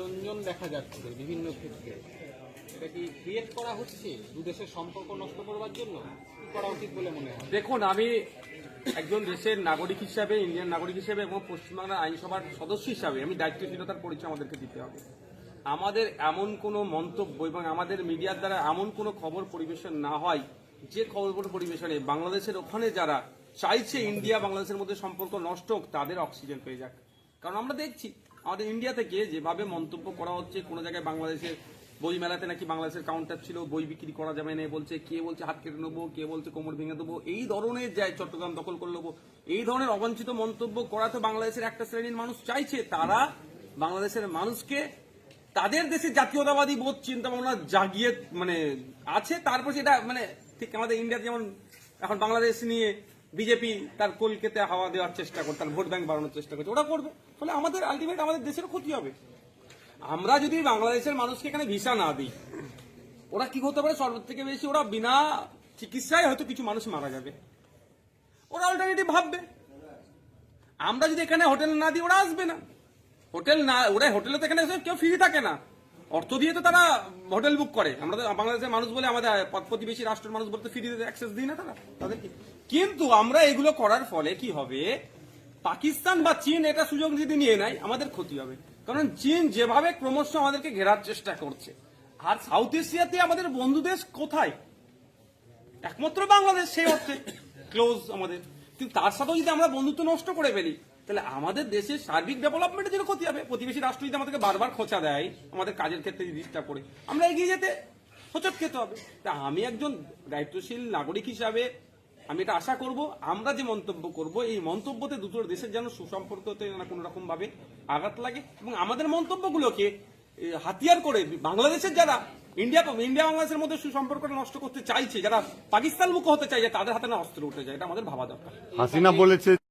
দ্বন্দ্ব দেখা যাচ্ছে বিভিন্ন ক্ষেত্রে। এটা কি ক্রিয়েট করা হচ্ছে? দু দেশের সম্পর্ক নষ্ট করবার জন্য? কি করা উচিত বলে মনে হয়? দেখুন, আমি একজন দেশের নাগরিক হিসাবে, ইন্ডিয়ান নাগরিক হিসাবে এবং পশ্চিমবাংলার আইনসভার সদস্য হিসাবে আমি দায়িত্বশীলতার পরিচয় আমাদেরকে দিতে হবে। আমাদের এমন কোনো মন্তব্য এবং আমাদের মিডিয়ার দ্বারা এমন কোনো খবর পরিবেশন না হয়, যে খবর পরিবেশনে বাংলাদেশের ওখানে যারা চাইছে ইন্ডিয়া বাংলাদেশের মধ্যে সম্পর্ক নষ্ট হোক, তাদের অক্সিজেন পেয়ে যাক। কারণ আমরা দেখছি আমাদের ইন্ডিয়া থেকে যেভাবে মন্তব্য করা হচ্ছে, কোনো জায়গায় বাংলাদেশের বই মেলাতে নাকি বাংলাদেশের কাউন্টার ছিল, বই বিক্রি করা যাবে না বলছে, কে বলছে হাত কেটে নেব, কে বলছে কোমর ভেঙে দেবো, এই ধরনের যায় চট্টগ্রাম দখল করে নেব, এই ধরনের অবাঞ্ছিত মন্তব্য করা তো বাংলাদেশের একটা শ্রেণির মানুষ চাইছে, তারা বাংলাদেশের মানুষকে তাদের দেশে জাতীয়তাবাদী বোধ চিন্তা ভাবনা জাগিয়ে মানে আছে, তারপর সেটা মানে ঠিক আমাদের ইন্ডিয়া যেমন এখন বাংলাদেশ নিয়ে বিজেপি তার কলকাতা হাওয়া দেওয়ার চেষ্টা করে তার ভোট ব্যাংক বাড়ানোর চেষ্টা করছে, ওরা করবে। ফলে আমাদের আলটিমেট আমাদের দেশের ক্ষতি হবে। আমরা যদি বাংলাদেশের মানুষকে এখানে ভিসা না দিই, ওরা কি হতে পারে? সর্ব থেকে বেশি ওরা বিনা চিকিৎসায় হয়তো কিছু মানুষ মারা যাবে। ওরা অল্টারনেটিভ ভাববে। আমরা যদি এখানে হোটেল না দিই, ওরা আসবে না। হোটেল না, ওরা হোটেলে তো এখানে কেউ ফ্রি থাকে না। অর্থ দিয়ে তো তারা হোটেল বুক করে। আমরা বাংলাদেশের মানুষ বলে আমাদের প্রতিবেশী রাষ্ট্রের মানুষ বলতে ফ্রি অ্যাক্সেস দিই না তারা। তাদেরকে। কিন্তু আমরা এগুলো করার ফলে কি হবে? পাকিস্তান বা চীন এটা সুযোগ যদি নিয়ে নেয়, আমাদের ক্ষতি হবে। কারণ চীন যেভাবে ক্রমশ আমাদেরকে ঘেরার চেষ্টা করছে, আর সাউথ এশিয়াতে আমাদের বন্ধু দেশ কোথায়? একমাত্র বাংলাদেশ সেই অর্থে। ক্লোজ আমাদের। কিন্তু তার সাথেও যদি আমরা বন্ধুত্ব নষ্ট করে ফেলি তাহলে আমাদের দেশের সার্বিক ডেভেলপমেন্টের জন্য ক্ষতি হবে। প্রতিবেশী রাষ্ট্র যদি আমাদেরকে বারবার খোঁচা দেয়, আমাদের কাজের ক্ষেত্রে যদি ডিস্টার্ব করে, আমরা এগিয়ে যেতে হোচট খেতে হবে। তা আমি একজন দায়িত্বশীল নাগরিক হিসাবে আমি এটা আশা করব, আমরা যে মন্তব্য করব, এই মন্তব্যতে দুটো দেশের যেন সুসম্পর্কতে না কোনো রকম ভাবে আঘাত লাগে এবং আমাদের মন্তব্যগুলোকে হাতিয়ার করে বাংলাদেশের যারা ইন্ডিয়া ইন্ডিয়া বাংলাদেশের মধ্যে সুসম্পর্কটা নষ্ট করতে চাইছে, যারা পাকিস্তান মুখ হতে চাইছে, তাদের হাতে না অস্ত্র উঠে যায়, এটা আমাদের ভাবা দরকার। হাসিনা বলেছে